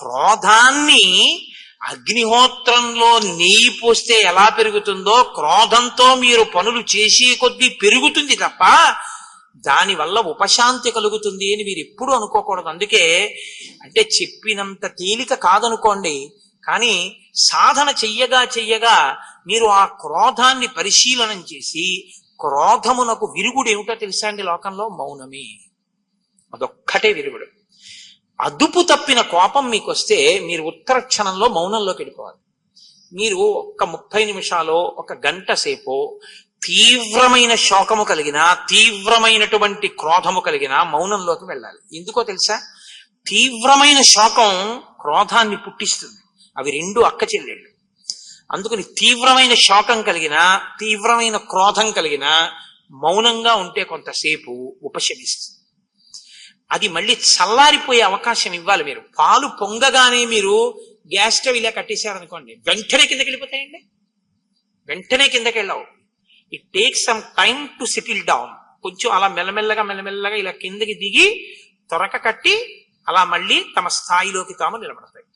క్రోధాన్ని అగ్నిహోత్రంలో నెయ్యి పోస్తే ఎలా పెరుగుతుందో క్రోధంతో మీరు పనులు చేసే కొద్దీ పెరుగుతుంది తప్ప దానివల్ల ఉపశాంతి కలుగుతుంది అని మీరు ఎప్పుడు అనుకోకూడదు. అందుకే అంటే చెప్పినంత తేలిక కాదనుకోండి కానీ సాధన చెయ్యగా చెయ్యగా మీరు ఆ క్రోధాన్ని పరిశీలనం చేసి క్రోధమునకు విరుగుడు ఏమిటో తెలుసా అండి లోకంలో? మౌనమే. అదొక్కటే విరుగుడు. అదుపు తప్పిన కోపం మీకు వస్తే మీరు ఉత్తర క్షణంలో మౌనంలోకి వెళ్ళిపోవాలి. మీరు ఒక్క ముప్పై నిమిషాలు ఒక గంట సేపు తీవ్రమైన శోకము కలిగిన తీవ్రమైనటువంటి క్రోధము కలిగిన మౌనంలోకి వెళ్ళాలి. ఎందుకో తెలుసా? తీవ్రమైన శోకం క్రోధాన్ని పుట్టిస్తుంది. అవి రెండు అక్క చెల్లెళ్ళు. అందుకని తీవ్రమైన శోకం కలిగిన తీవ్రమైన క్రోధం కలిగిన మౌనంగా ఉంటే కొంతసేపు ఉపశమిస్తుంది. అది మళ్ళీ చల్లారిపోయే అవకాశం ఇవ్వాలి మీరు. పాలు పొంగగానే మీరు గ్యాస్ స్టవ్ ఇలా కట్టేశారనుకోండి వెంటనే కిందకి వెళ్ళిపోతాయండి. వెంటనే కిందకి వెళ్ళవు. It take some time to settle down కొంచెం అలా మెల్లమెల్లగా మెల్లమెల్లగా ఇలా కిందకి దిగి త్వరక కట్టి అలా మళ్ళీ తమ స్థాయిలోకి తాము నిలబడతాయి.